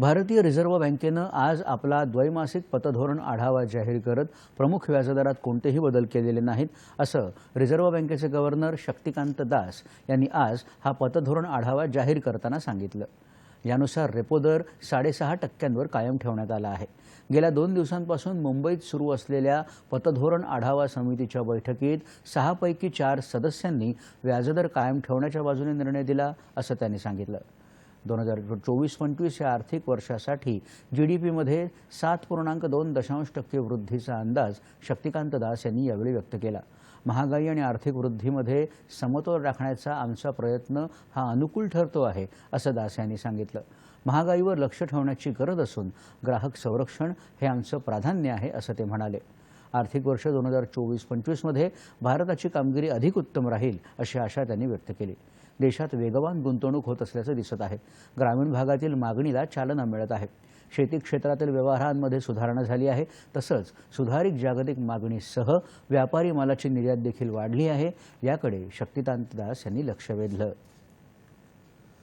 भारतीय रिझर्व्ह बँकेनं आज आपला द्वैमासिक पतधोरण आढावा जाहीर करत प्रमुख व्याजदरात कोणतेही बदल केलेले नाहीत असं रिझर्व्ह बँकेचे गव्हर्नर शक्तिकांत दास यांनी आज हा पतधोरण आढावा जाहीर करताना सांगितलं. यानुसार रेपो दर साडेसहा टक्क्यांवर कायम ठेवण्यात आला आहे. गेल्या दोन दिवसांपासून मुंबईत सुरू असलेल्या पतधोरण आढावा समितीच्या बैठकीत सहापैकी चार सदस्यांनी व्याजदर कायम ठेवण्याच्या बाजूने निर्णय दिला असं त्यांनी सांगितलं. दोन हजार चोवीस पंचवीस या आर्थिक वर्षासाठी जी डी पीमध्ये सात पूर्णांक दोन दशांश टक्के वृद्धीचा अंदाज शक्तिकांत दास यांनी यावेळी व्यक्त केला. महागाई आणि आर्थिक वृद्धीमध्ये समतोल राखण्याचा आमचा प्रयत्न हा अनुकूल ठरतो आहे असं दास यांनी सांगितलं. महागाईवर लक्ष ठेवण्याची गरज असून ग्राहक संरक्षण हे आमचं प्राधान्य आहे असं ते म्हणाले. आर्थिक वर्ष दोन हजार चोवीस पंचवीसमध्ये भारताची कामगिरी अधिक उत्तम राहील अशी आशा त्यांनी व्यक्त केली. देशात वेगवान गुंतवणूक होत असल्याचं दिसत आहे. ग्रामीण भागातील मागणीला चालना मिळत आहे. शेती क्षेत्रातील व्यवहारांमध्ये सुधारणा झाली आहे. तसंच सुधारित जागतिक मागणीसह व्यापारी मालाची निर्यात देखील वाढली आहे. याकडे शक्तिकांत दास यांनी लक्ष वेधलं.